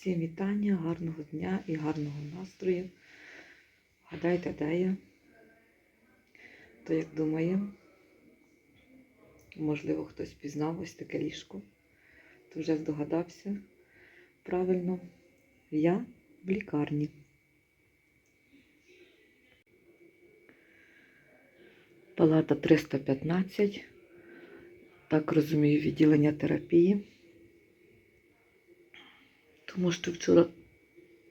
Всім вітання, гарного дня і гарного настрою. Гадайте, де я? То як думає, можливо, хтось пізнав ось таке ліжко, то вже здогадався. Правильно, я в лікарні. Палата 315. Так розумію, відділення терапії. Тому що вчора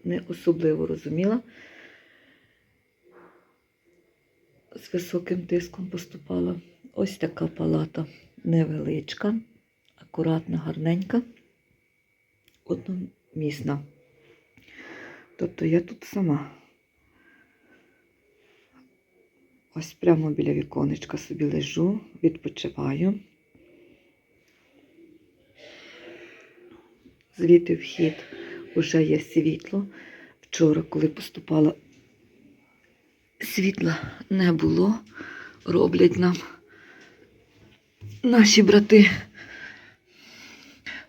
не особливо розуміла. З високим тиском поступала. Ось така палата невеличка, акуратна, гарненька, одномісна. Тобто я тут сама. Ось прямо біля віконечка собі лежу, відпочиваю. Звідти вхід вже є світло. Вчора, коли поступала, світла не було. Роблять нам наші брати,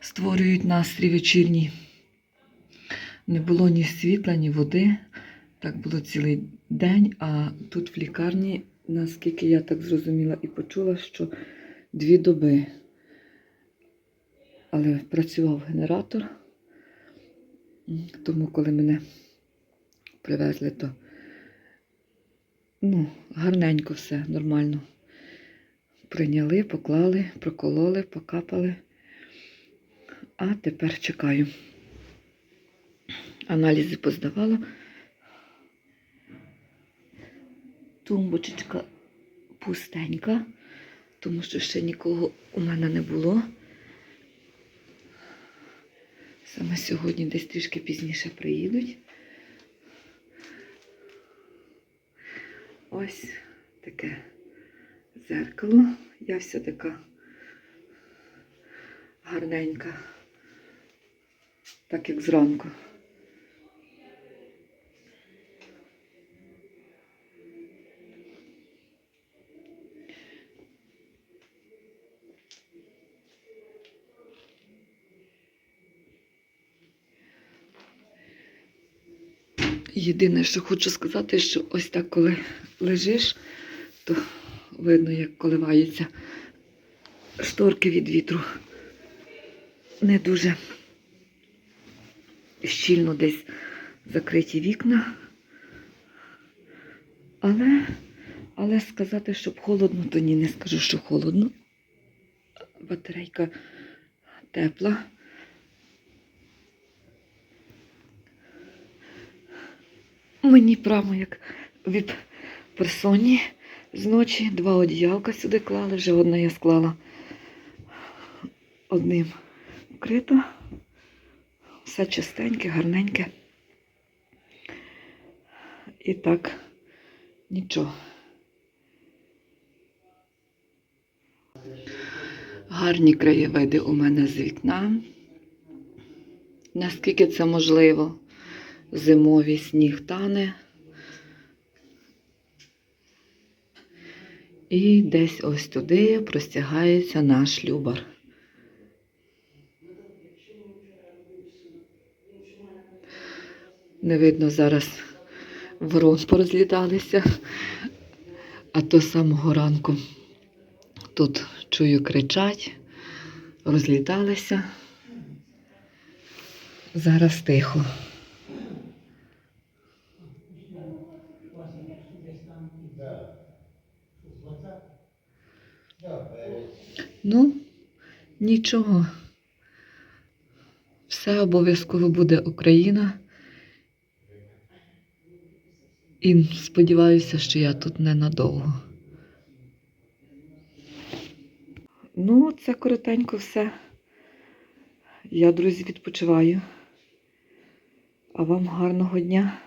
створюють настрій вечірній. Не було ні світла, ні води. Так було цілий день, а тут в лікарні, наскільки я так зрозуміла і почула, що дві доби. Але працював генератор, тому коли мене привезли, то ну, гарненько все, нормально. Прийняли, поклали, прокололи, покапали. А тепер чекаю. Аналізи поздавала. Тумбочечка пустенька, тому що ще нікого у мене не було. Саме сьогодні десь трішки пізніше приїдуть. Ось таке зеркало. Я вся така гарненька, так як зранку. Єдине, що хочу сказати, що ось так, коли лежиш, то видно, як коливаються шторки від вітру. Не дуже щільно десь закриті вікна. Але, але сказати, щоб холодно, то ні, не скажу, що холодно. Батарейка тепла. Мені прямо як від персоні з ночі два одіялка сюди клали, вже одне я склала одним вкрито. Все чистеньке, гарненьке. І так, нічого. Гарні краєвиди у мене з вікна. Наскільки це можливо? Зимовий сніг тане. І десь ось туди простягається наш любар. Не видно зараз ворон порозліталися, а то самого ранку тут чую кричать, розліталися. Зараз тихо. Ну, нічого. Все обов'язково буде Україна. І сподіваюся, що я тут ненадовго. Ну, це коротенько все. Я, друзі, відпочиваю. А вам гарного дня.